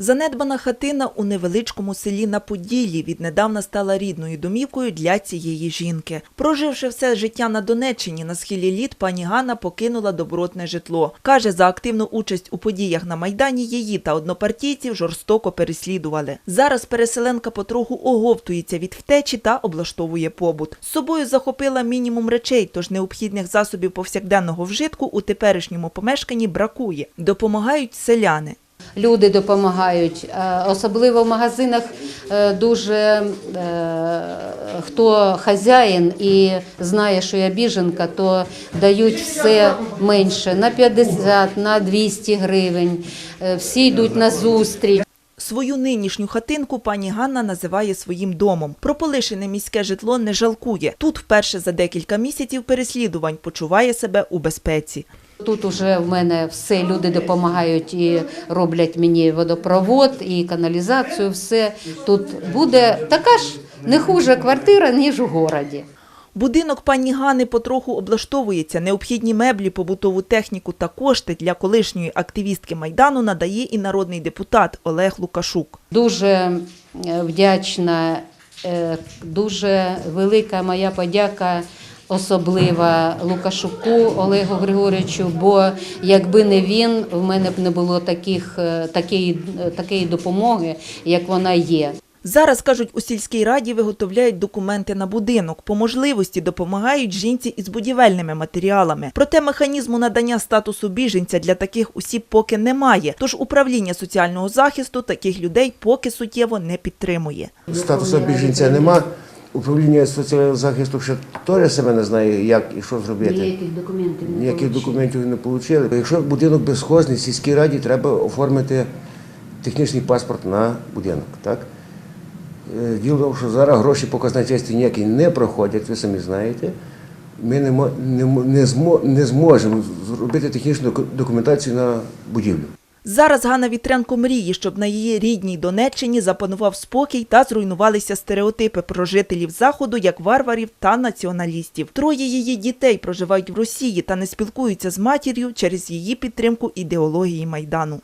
Занедбана хатина у невеличкому селі на Поділлі віднедавна стала рідною домівкою для цієї жінки. Проживши все життя на Донеччині, на схилі літ пані Ганна покинула добротне житло. Каже, за активну участь у подіях на Майдані її та однопартійців жорстоко переслідували. Зараз переселенка потроху оговтується від втечі та облаштовує побут. З собою захопила мінімум речей, тож необхідних засобів повсякденного вжитку у теперішньому помешканні бракує. Допомагають селяни. Люди допомагають, е, особливо в магазинах е, дуже е, хто хазяїн і знає, що я біженка, то дають все менше на 50, на 200 гривень. Всі йдуть на зустріч. Свою нинішню хатинку пані Ганна називає своїм домом. Про полишене міське житло не жалкує. Тут вперше за декілька місяців переслідувань почуває себе у безпеці. Тут уже в мене все люди допомагають і роблять мені водопровод і каналізацію. Все тут буде така ж не хуже квартира, ніж у городі. Будинок пані Гани потроху облаштовується. Необхідні меблі, побутову техніку та кошти для колишньої активістки Майдану надає і народний депутат Олег Лукашук. Дуже е, вдячна, е, дуже велика моя подяка. Особлива Лукашуку Олегу Григоровичу, бо якби не він, в мене б не було таких, е, такої, такої допомоги, як вона є. Зараз, кажуть, у сільській раді виготовляють документи на будинок. По можливості допомагають жінці із будівельними матеріалами. Проте механізму надання статусу біженця для таких осіб поки немає. Тож управління соціального захисту таких людей поки суттєво не підтримує. Статусу біженця нема. Управління соціального захисту ще теж себе не знає, як і що зробити. документів Ніяких документів не отримали. Якщо будинок безхозний, сільській раді треба оформити технічний паспорт на будинок. Так? Е, Діло в тому, що зараз гроші по казначействі ніякі не проходять, ви самі знаєте. Ми не, не, не, не зможемо зробити технічну документацію на будівлю. Зараз Ганна Вітренко мріє, щоб на її рідній Донеччині запанував спокій та зруйнувалися стереотипи про жителів заходу як варварів та націоналістів. Троє її дітей проживають в Росії та не спілкуються з матір'ю через її підтримку ідеології майдану.